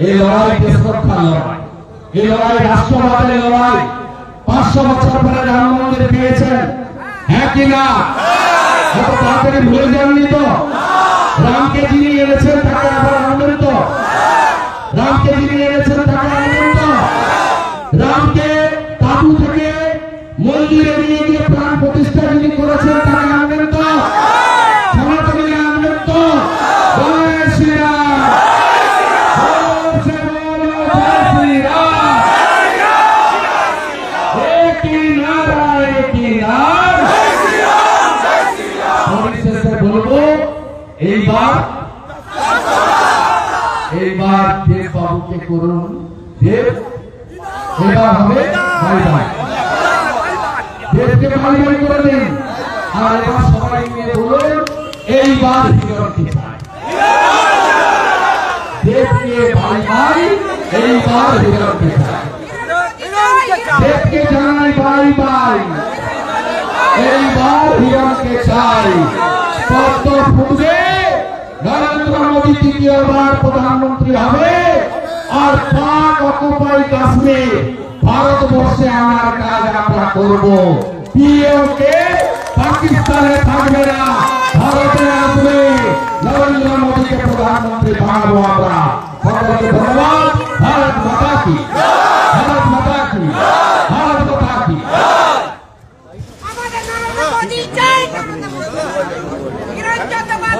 এই লড়াই দেশ রক্ষার লড়াই এই লড়াই রাষ্ট্রবাদের লড়াই পাঁচশো বছর পরে রাম মন্দির পেয়েছেন হ্যাঁ কি তাড়াতাড়ি ভুলে যাননি তো? রামকে যিনি এনেছেন, তাকে আবার আনবেন তো রামকে যিনি এনেছেন, তাকে আনবেন তো রামকে তাবু থেকে মন্দিরে নিয়ে এইবার এইবার দেব বাবুকে করুন। দেব, এবার হবে ভাই ভাই দেবকে ভাই ভাই করে দিন আর এবার সবাই মিলে বলুন, এইবার হিরণকে চাই। দেবকে ভাই ভাই, এইবার হিরণকে চাই। দেবকে জানাই ভাই ভাই, এইবার হিরণকে চাই। প্রধানমন্ত্রী ভারতবর্ষে আমার কাজ আমরা করব। ভারতে আসবে। নরেন্দ্র মোদীকে প্রধানমন্ত্রী বানাবো ভারত মাতা কি ভারত মাতা কি ভারত মাতা কি আমাদের নরেন্দ্র মোদী জয় নিরঞ্জন আজকে এই যে ভগবানের পৌরসভা এই পৌরসভায় কৃষকরা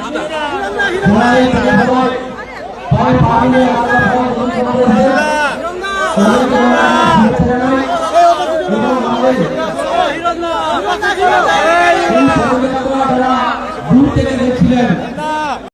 সবাই